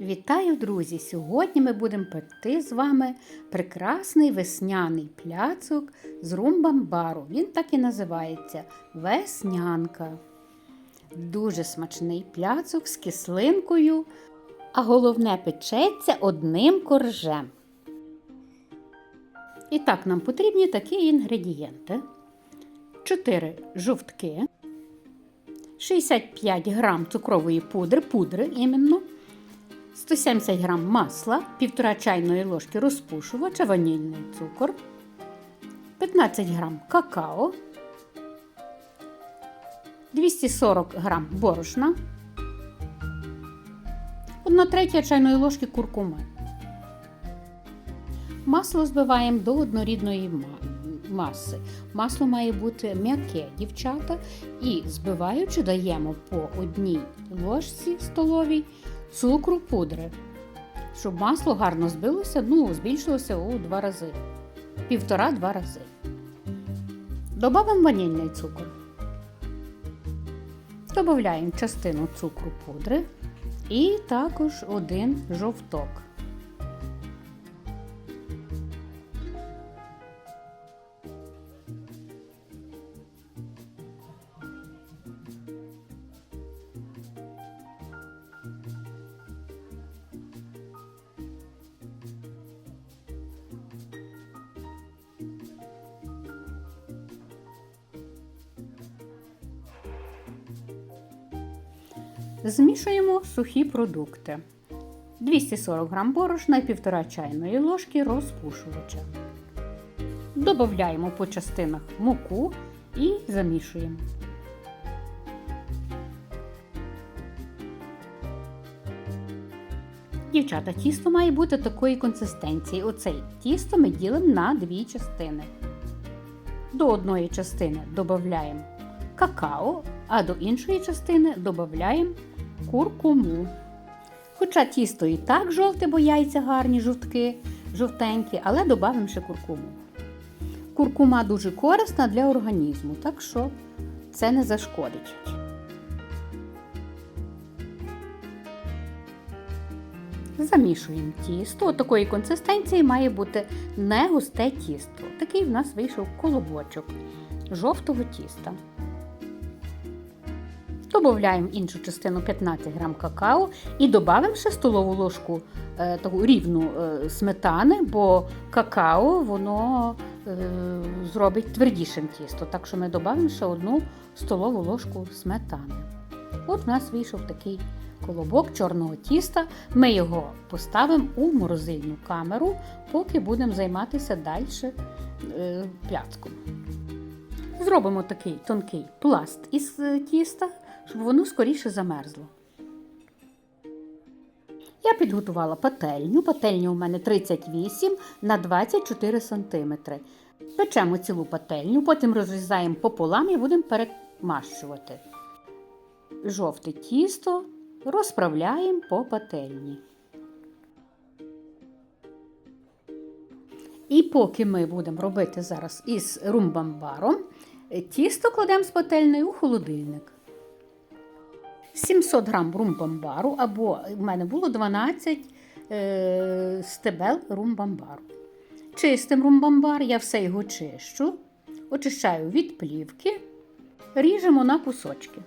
Вітаю, друзі! Сьогодні ми будемо пекти з вами прекрасний весняний пляцок з румбамбару. Він так і називається Веснянка. Дуже смачний пляцок з кислинкою, а головне печеться одним коржем. І так, нам потрібні такі інгредієнти: 4 жовтки, 65 грам цукрової пудри, пудри іменно. 170 г масла, 1,5 чайної ложки розпушувача, ванільний цукор, 15 г какао, 240 г борошна, 1 третя чайної ложки куркуми. Масло збиваємо до однорідної маси. Масло має бути м'яке, дівчата, і збиваючи, даємо по одній ложці столовій цукру пудри, щоб масло гарно збилося, ну, збільшилося у два рази. Півтора-два рази. Добавимо ванільний цукор. Додаємо частину цукру пудри і також один жовток. Змішуємо сухі продукти. 240 г борошна і 1,5 чайної ложки розпушувача. Додаємо по частинах муку і замішуємо. Дівчата, тісто має бути такої консистенції. Оце тісто ми ділимо на дві частини. До одної частини додаємо какао, а до іншої частини додаємо куркуму. Хоча тісто і так жовте, бо яйця гарні, жовтки, жовтенькі, але додаємо ще куркуму. Куркума дуже корисна для організму, так що це не зашкодить. Замішуємо тісто. От такої консистенції має бути не густе тісто. Такий в нас вийшов колобочок жовтого тіста. Додаємо іншу частину 15 г какао і ще столову ложку е, таку рівну е, сметани, бо какао воно е, зробить твердішим тісто. Так що ми додаємо ще одну столову ложку сметани. От в нас вийшов такий колобок чорного тіста. Ми його поставимо у морозильну камеру, поки будемо займатися далі е, пляцком. Зробимо такий тонкий пласт із е, тіста, щоб воно скоріше замерзло. Я підготувала пательню. Пательня у мене 38 на 24 см. Печемо цілу пательню, потім розрізаємо пополам і будемо перемащувати. Жовте тісто розправляємо по пательні. І поки ми будемо робити зараз із румбамбаром, тісто кладемо з пательнею у холодильник. 700 грам румбамбару, або в мене було 12 е, стебел румбамбару. Чистим румбамбар, я все його чищу, очищаю від плівки, ріжемо на кусочки.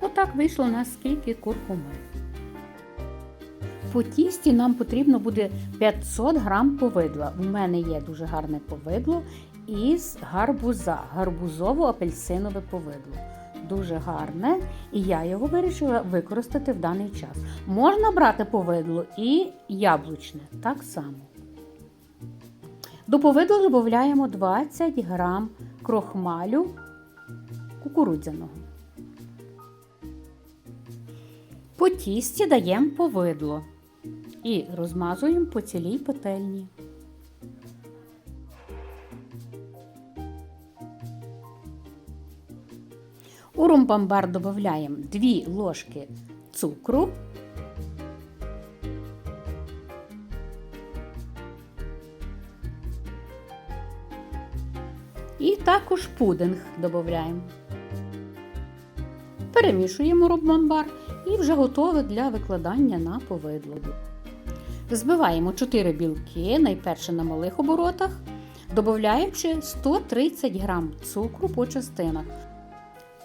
Отак вийшло у скільки куркуми. По тісті нам потрібно буде 500 грам повидла. У мене є дуже гарне повидло із гарбуза, гарбузово-апельсинове повидло. Дуже гарне, і я його вирішила використати в даний час. Можна брати повидло і яблучне так само. До повидла додаємо 20 грам крохмалю кукурудзяного. По тісті даємо повидло і розмазуємо по цілій пательні. У румбамбар додаємо 2 ложки цукру. І також пудинг додаємо. Перемішуємо румбамбар і вже готове для викладання на повидло. Збиваємо 4 білки, найперше на малих оборотах, додаючи 130 г цукру по частинах.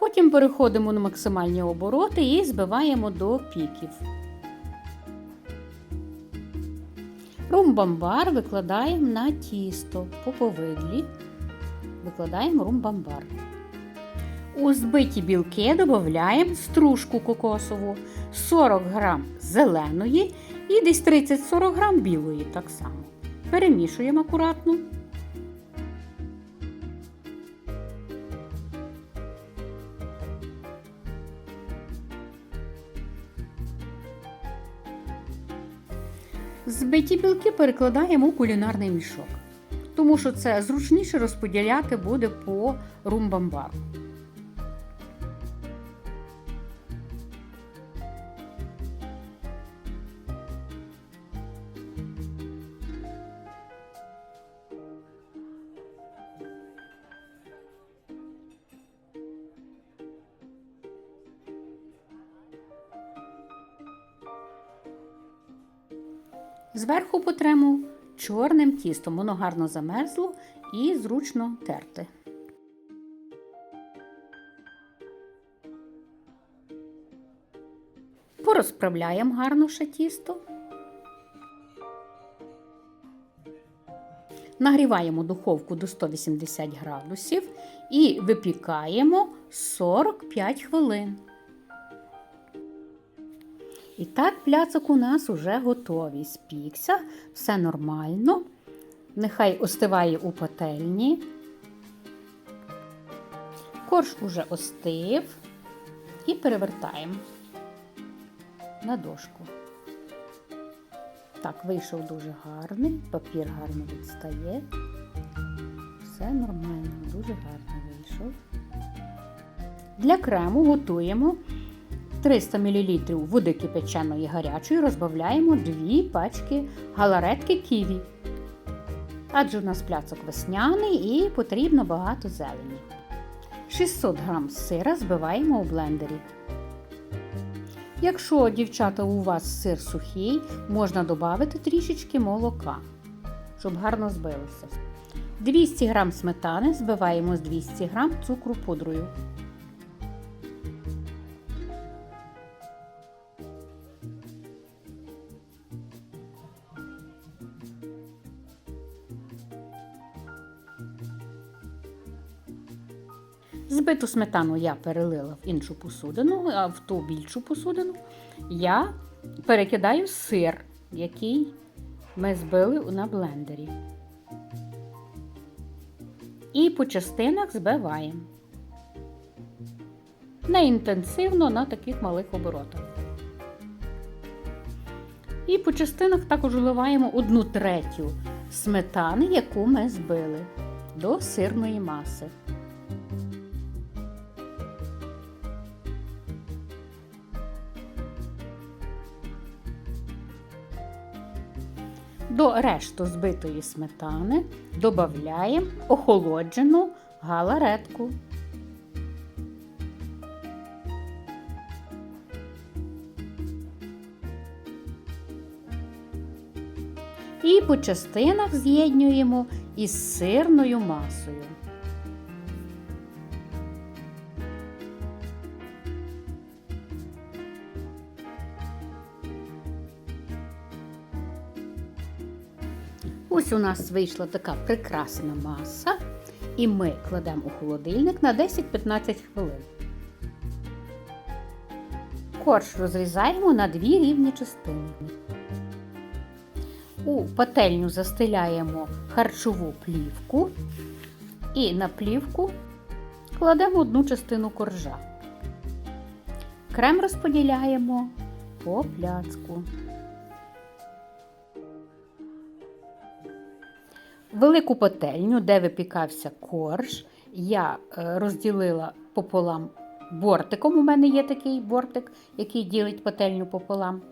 Потім переходимо на максимальні обороти і збиваємо до піків. Румбамбар викладаємо на тісто по повидлі. Викладаємо румбамбар. У збиті білки додаємо стружку кокосову, 40 г зеленої і десь 30-40 г білої так само. Перемішуємо акуратно. Збиті білки перекладаємо у кулінарний мішок, тому що це зручніше розподіляти буде по румбамбару. Зверху потремо чорним тістом. Воно гарно замерзло і зручно терти. Порозправляємо гарно ще тісто. Нагріваємо духовку до 180 градусів і випікаємо 45 хвилин. І так, пляцок у нас уже готовий. Спікся, все нормально. Нехай остиває у пательні. Корж уже остив і перевертаємо на дошку. Так, вийшов дуже гарний, папір гарно відстає. Все нормально, дуже гарно вийшов. Для крему готуємо 300 мл води кипяченої гарячої розбавляємо 2 пачки галаретки ківі. Адже у нас пляцок весняний і потрібно багато зелені. 600 г сира збиваємо у блендері. Якщо, дівчата, у вас сир сухий, можна додати трішечки молока, щоб гарно збилося. 200 г сметани збиваємо з 200 г цукру пудрою. Збиту сметану я перелила в іншу посудину, а в ту більшу посудину я перекидаю сир, який ми збили на блендері. І по частинах збиваємо. Не інтенсивно на таких малих оборотах. І по частинах також вливаємо одну третю сметани, яку ми збили до сирної маси. До решту збитої сметани додаємо охолоджену галаретку. І по частинах з'єднуємо із сирною масою. Ось у нас вийшла така прекрасна маса, і ми кладемо у холодильник на 10-15 хвилин. Корж розрізаємо на дві рівні частини. У пательню застеляємо харчову плівку і на плівку кладемо одну частину коржа. Крем розподіляємо по пляцку. Велику пательню, де випікався корж, я е, розділила пополам бортиком. У мене є такий бортик, який ділить пательню пополам.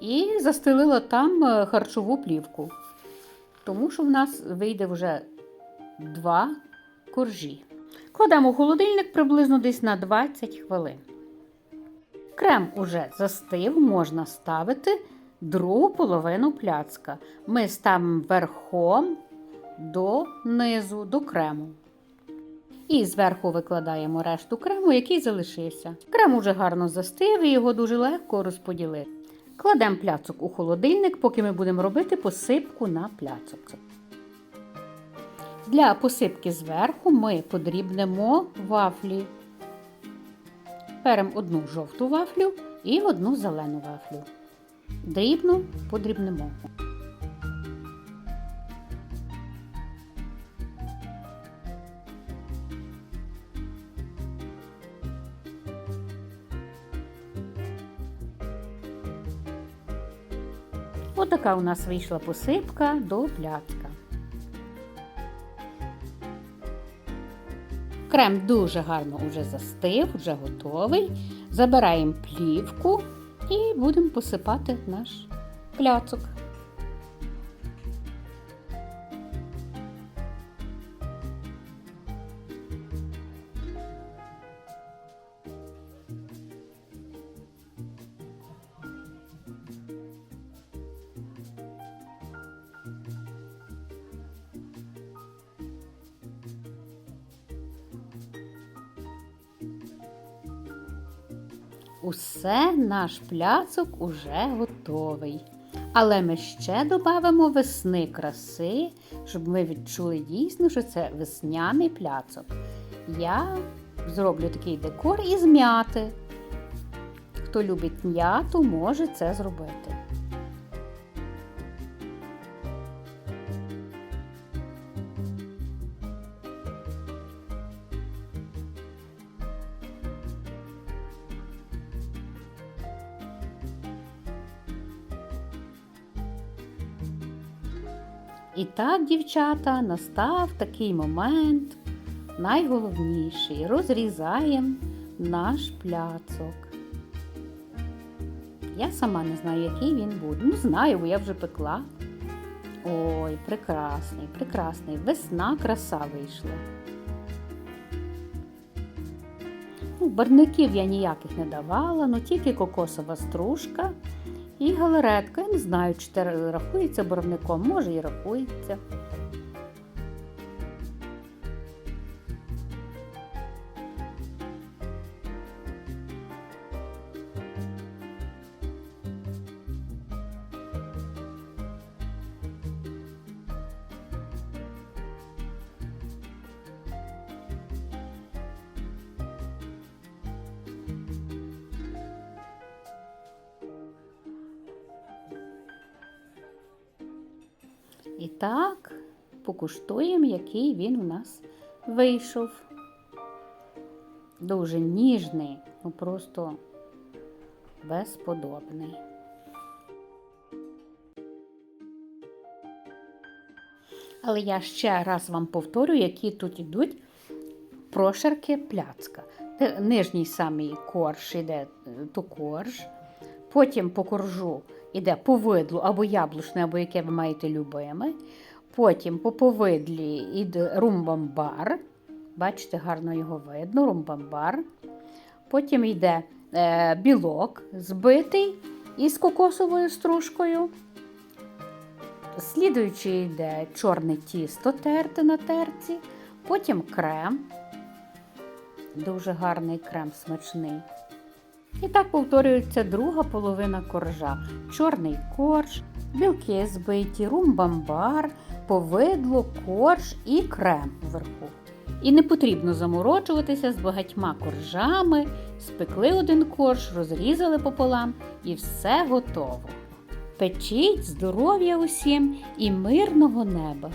І застелила там е, харчову плівку. Тому що в нас вийде вже два коржі. Кладемо в холодильник приблизно десь на 20 хвилин. Крем уже застив, можна ставити другу половину пляцка. Ми ставимо верхом до низу, до крему. І зверху викладаємо решту крему, який залишився. Крем уже гарно застив і його дуже легко розподілити. Кладемо пляцок у холодильник, поки ми будемо робити посипку на пляцок. Для посипки зверху ми подрібнемо вафлі. Беремо одну жовту вафлю і одну зелену вафлю. Дрібно подрібнемо. Отака у нас вийшла посипка до плятка. Крем дуже гарно вже застив, вже готовий. Забираємо плівку і будемо посипати наш пляцок. Усе наш пляцок уже готовий. Але ми ще додамо весни краси, щоб ми відчули дійсно, що це весняний пляцок. Я зроблю такий декор із м'яти. Хто любить м'яту, може це зробити. І так, дівчата, настав такий момент, найголовніший. Розрізаємо наш пляцок. Я сама не знаю, який він буде. Ну, знаю, бо я вже пекла. Ой, прекрасний, прекрасний. Весна краса вийшла. Ну, барників я ніяких не давала, ну тільки кокосова стружка і галеретка. Я не знаю, чи це рахується боровником, може і рахується. І так, покуштуємо, який він у нас вийшов. Дуже ніжний, ну просто безподобний. Але я ще раз вам повторю, які тут йдуть прошарки пляцка. Нижній самий корж іде е, то корж, потім по коржу йде повидло або яблучне, або яке ви маєте любиме. Потім по повидлі йде румбамбар. Бачите, гарно його видно, румбамбар. Потім йде е, білок збитий із кокосовою стружкою. Слідуючи йде чорне тісто терте на терці, потім крем. Дуже гарний крем смачний. І так повторюється друга половина коржа. Чорний корж, білки збиті, румбамбар, повидло, корж і крем вверху. І не потрібно заморочуватися з багатьма коржами, спекли один корж, розрізали пополам і все готово. Печіть здоров'я усім і мирного неба!